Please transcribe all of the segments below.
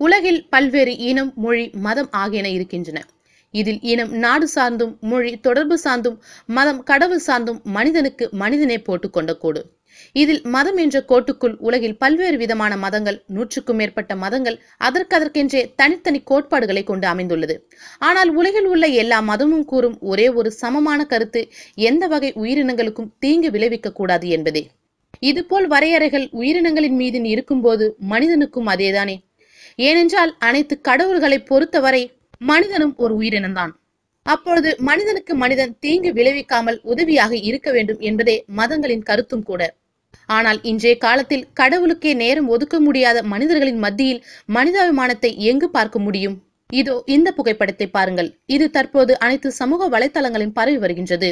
உலகில் பல்வேறு இனம் மொழி மதம் ஆகியன இருக்கின்றன. இதில் இனம் நாடு சார்ந்தும் மொழி தொடர்பு சார்ந்தும் மதம் கடவுள் சார்ந்தும் மனிதனுக்கு மனிதனே போட்டுக்கொண்ட கோடு. இதில் மதம் என்ற கோட்டுக்குள் உலகில் பல்வேறு விதமான மதங்கள் நூற்றுக்கும் மேற்பட்ட மதங்கள் அதற்கதற்கென்றே தனித்தனி கோட்பாடுகளை கொண்டு அமைந்துள்ளது. ஆனால் உலகில் உள்ள எல்லா மதமும் கூறும் ஒரே ஒரு சமமான கருத்து எந்த வகை உயிரினங்களுக்கும் தீங்கு விளைவிக்க கூடாது என்பதே. இதுபோல் வரையறைகள் உயிரினங்களின் மீது இருக்கும்போது மனிதனுக்கும் அதேதானே ஏனென்றால் அனைத்து கடவுள்களை பொறுத்தவரை மனிதனும் ஒரு உயிரினம்தான். அப்பொழுது மனிதனுக்கு மனிதன் தீங்கு விளைவிக்காமல் உதவியாக இருக்க வேண்டும் என்பதே மதங்களின் கருத்தும் கூட. ஆனால் இன்றைய காலத்தில் கடவுளுக்கே நேரம் ஒதுக்க முடியாத மனிதர்களின் மத்தியில் மனிதாபிமானத்தை எங்கு பார்க்க முடியும்? இதோ இந்த புகைப்படத்தை பாருங்கள். இது தற்போது அனைத்து சமூக வலைதளங்களின் பரவி வருகின்றது.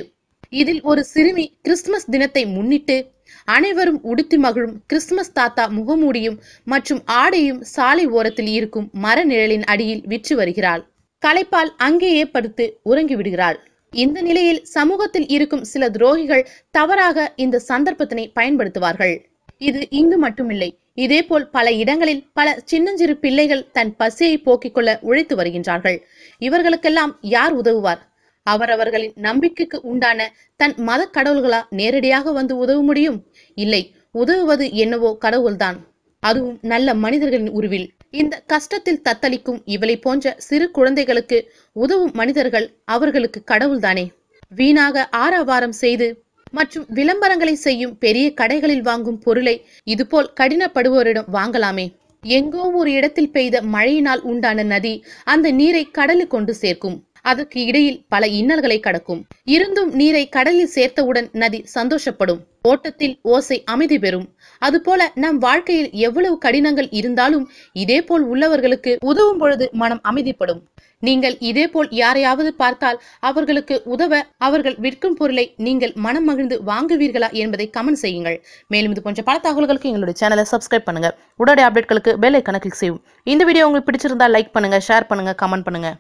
இதில் ஒரு சிறுமி கிறிஸ்துமஸ் தினத்தை முன்னிட்டு அனைவரும் உடுத்தி மகிழும் கிறிஸ்துமஸ் தாத்தா முகமூடியும் மற்றும் ஆடையும் சாலை ஓரத்தில் இருக்கும் மர நிழலின் அடியில் விற்று வருகிறாள். களைப்பால் அங்கேயே படுத்து உறங்கி விடுகிறாள். இந்த நிலையில் சமூகத்தில் இருக்கும் சில துரோகிகள் தவறாக இந்த சந்தர்ப்பத்தினை பயன்படுத்துவார்கள். இது இங்கு மட்டுமில்லை. இதேபோல் பல இடங்களில் பல சின்னஞ்சிறு பிள்ளைகள் தன் பசியை போக்கிக் கொள்ள உழைத்து வருகின்றார்கள். இவர்களுக்கெல்லாம் யார் உதவுவார்? அவரவர்களின் நம்பிக்கைக்கு உண்டான தன் மத கடவுள்களா நேரடியாக வந்து உதவ முடியும்? இல்லை உதவுவது என்னவோ கடவுள்தான். அதுவும் நல்ல மனிதர்களின் உருவில். இந்த கஷ்டத்தில் தத்தளிக்கும் இவளை போன்ற சிறு குழந்தைகளுக்கு உதவும் மனிதர்கள் அவர்களுக்கு கடவுள்தானே? வீணாக ஆரவாரம் செய்து மற்றும் விளம்பரங்களை செய்யும் பெரிய கடைகளில் வாங்கும் பொருளை இதுபோல் கடினப்படுவோரிடம் வாங்கலாமே? எங்கோ ஒரு இடத்தில் பெய்த மழையினால் உண்டான நதி அந்த நீரை கடலு கொண்டு சேர்க்கும். அதற்கு இடையில் பல இன்னல்களை கடக்கும். இருந்தும் நீரை கடலில் சேர்த்தவுடன் நதி சந்தோஷப்படும். ஓட்டத்தில் ஓசை அமைதி பெறும். அதுபோல நம் வாழ்க்கையில் எவ்வளவு கடினங்கள் இருந்தாலும் இதே போல் உள்ளவர்களுக்கு உதவும் பொழுது மனம் அமைதிப்படும். நீங்கள் இதே போல் யாரையாவது பார்த்தால் அவர்களுக்கு உதவ அவர்கள் விற்கும் பொருளை நீங்கள் மனம் மகிழ்ந்து வாங்குவீர்களா என்பதை கமெண்ட் செய்யுங்கள். மேலும் இது போன்ற பல தகவல்களுக்கு எங்களுடைய சேனலை சப்ஸ்கிரைப் பண்ணுங்க. உடனடி அப்டேட்களுக்கு பெல் ஐக்கனை கிளிக் செய்யும் இந்த வீடியோ உங்களுக்கு பிடிச்சிருந்தா லைக் பண்ணுங்க ஷேர் பண்ணுங்க கமெண்ட் பண்ணுங்க.